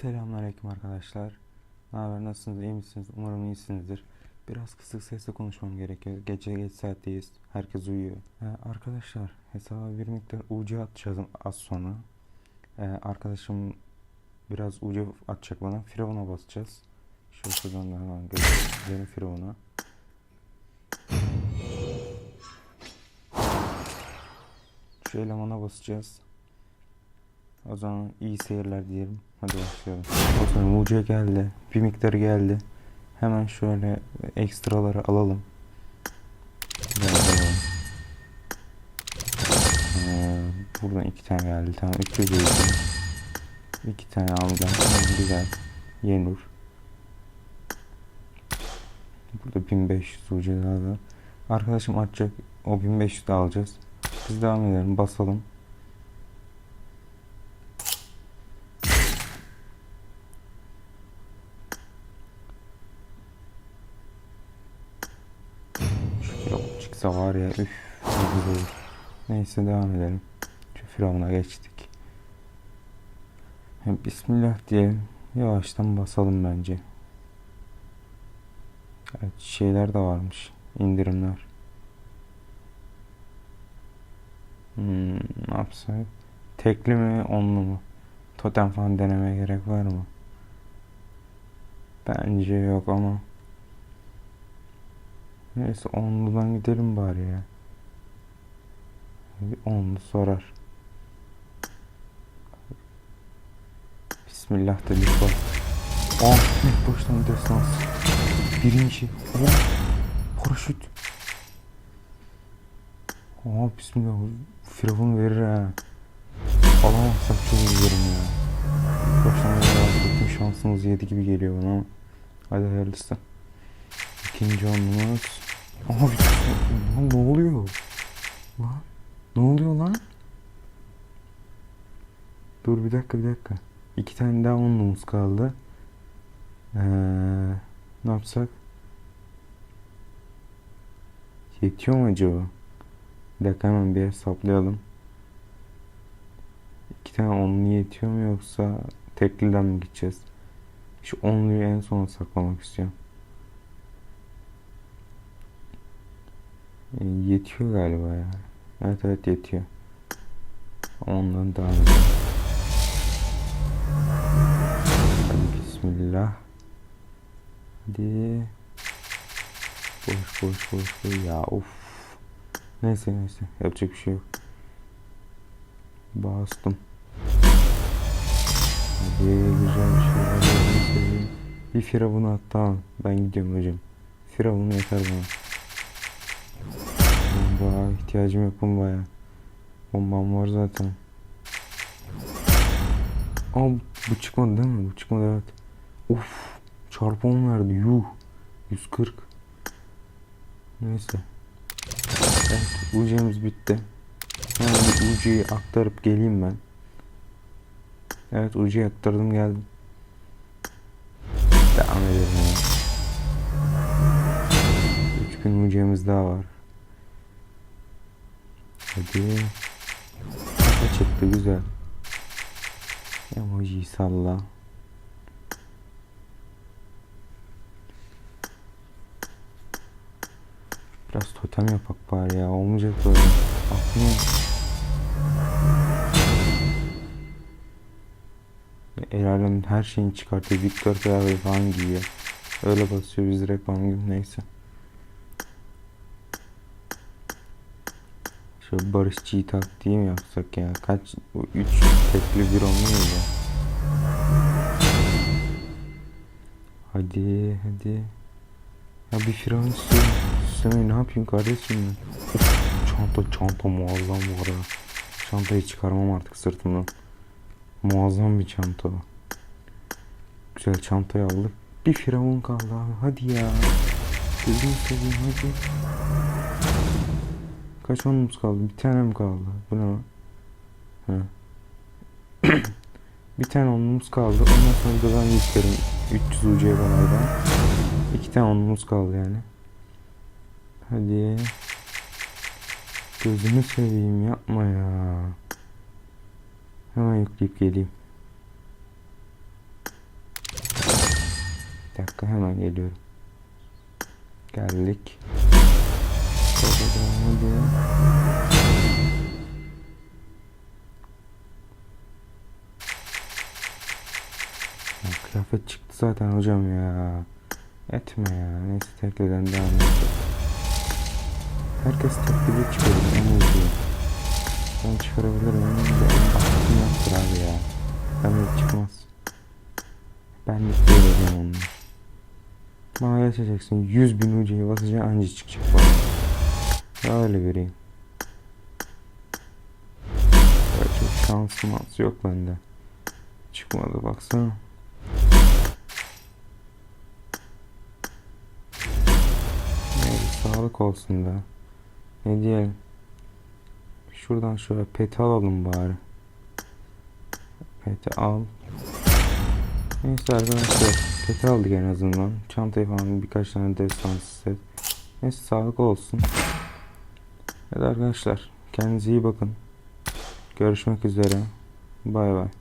Selamünaleyküm arkadaşlar. Ne haber? Nasılsınız? İyi misiniz? Umarım iyisinizdir. Biraz kısık sesle konuşmam gerekiyor. Gece geç saatteyiz. Herkes uyuyor. Ee, arkadaşlar hesaba bir miktar UC atacağız az sonra. Ee, arkadaşım biraz UC atacak bana. Firavun'a basacağız. Şöyle şuradan da hemen gösterelim Firavun'a. Şu elemana basacağız. O zaman iyi seyirler diyelim. Hadi başlayalım. O zaman UC geldi. Bir miktar geldi. Hemen şöyle ekstraları alalım. Ee, buradan iki tane geldi. Tamam 300 oldu. İki tane alacağım. Tamam, güzel. Yenur. Burada 1500 UC daha var. Arkadaşım atacak. O 1500 de alacağız. Biz devam edelim. Basalım. Şu firavun çıksa var ya üf. Neyse devam edelim. Şu firavuna geçtik. Hem Bismillah diyelim. Yavaştan basalım bence. Evet şeyler de varmış. indirimler. Hmm, ne yapsak? Tekli mi onlu mu? Totem falan denemeye gerek var mı? Bence yok ama. Neyse onludan gidelim bari ya. Bir onlu sorar. Bismillah dedik bak. Aa, ilk baştan destans. Birinci. Aa, paraşüt. Aa, bismillah. Firavun verir ha. Alamazsak çok üzülürüm ya. Baştan böyle bütün şansımız yedi gibi geliyor bana ama. Hadi hayırlısı. İkinci onumuz. Aha bir lan ne oluyor? Lan ne oluyor lan? Dur bir dakika bir dakika. İki tane daha onluğumuz kaldı. Ee, ne yapsak? Yetiyor mu acaba? Bir dakika hemen bir hesaplayalım. İki tane onlu yetiyor mu yoksa tekliden mi gideceğiz? Şu onluyu en sona saklamak istiyorum. Yetiyor galiba ya. Evet evet yetiyor. Ondan edelim. Hadi bismillah. Hadi. Boş boş boş boş. Ya of. Neyse neyse. Yapacak bir şey yok. Bastım. Hadi güzel bir şey. Seveyim. Bir firavunu at tamam. Ben gidiyorum hocam. Firavunu yeter bana. Bomba ihtiyacım yok bombaya. Bombam var zaten. Aa bu çıkmadı değil mi? Bu çıkmadı evet. Of çarpı 10 verdi yuh. 140. Neyse. Evet UC'miz bitti. Hemen bir UC'yi aktarıp geleyim ben. Evet UC'yi aktardım geldim. Devam edelim. Yani. 3000 UC'miz daha var. Hadi. Kafa çıktı güzel. Emoji salla. Biraz totem yapak bari ya. Olmayacak böyle. Aklım El alemin her şeyini çıkartıyor. Victor kıyafeti falan giyiyor. Öyle basıyor biz bana gibi neyse. Şöyle barışçıyı taktiği mi yapsak ya? Kaç? 3 tekli bir olmuyor ya. Hadi hadi. Ya bir firavun istiyorum. Süslemeyi ne yapayım kardeşim? Of, çanta çanta muazzam bu arada. Çantayı çıkarmam artık sırtımdan. Muazzam bir çanta. Güzel çantayı aldık. Bir firavun kaldı abi. Hadi ya. Gözünü seveyim hadi. Kaç onumuz kaldı? Bir tane mi kaldı? Bu ne? Ha. bir tane onumuz kaldı. Ondan sonra da ben yüklerim. 300 UC kadardan. İki tane onumuz kaldı yani. Hadi. Gözünü seveyim yapma ya. Hemen yükleyip geleyim. dakika hemen geliyorum. Geldik. Ya, kıyafet çıktı zaten hocam ya. Etme ya. Neyse tekrardan devam edelim. Herkes tekli çıkarıyor. Onu izliyor. Ben çıkarabilirim. Benim de aklım yoktur abi ya. Ben de çıkmaz. Ben de söyleyeceğim onu. Bana geçeceksin. 100 bin ucuyu basacaksın anca çıkacak bana. Öyle vereyim. Ya çok şansım az yok bende. Çıkmadı baksana. Neyse sağlık olsun da. Ne diyelim. Şuradan şöyle peti alalım bari. Peti al. Neyse arkadaşlar peti aldık en azından. Çantayı falan birkaç tane destansı set. Neyse sağlık olsun. Evet arkadaşlar kendinize iyi bakın. Görüşmek üzere. Bay bay.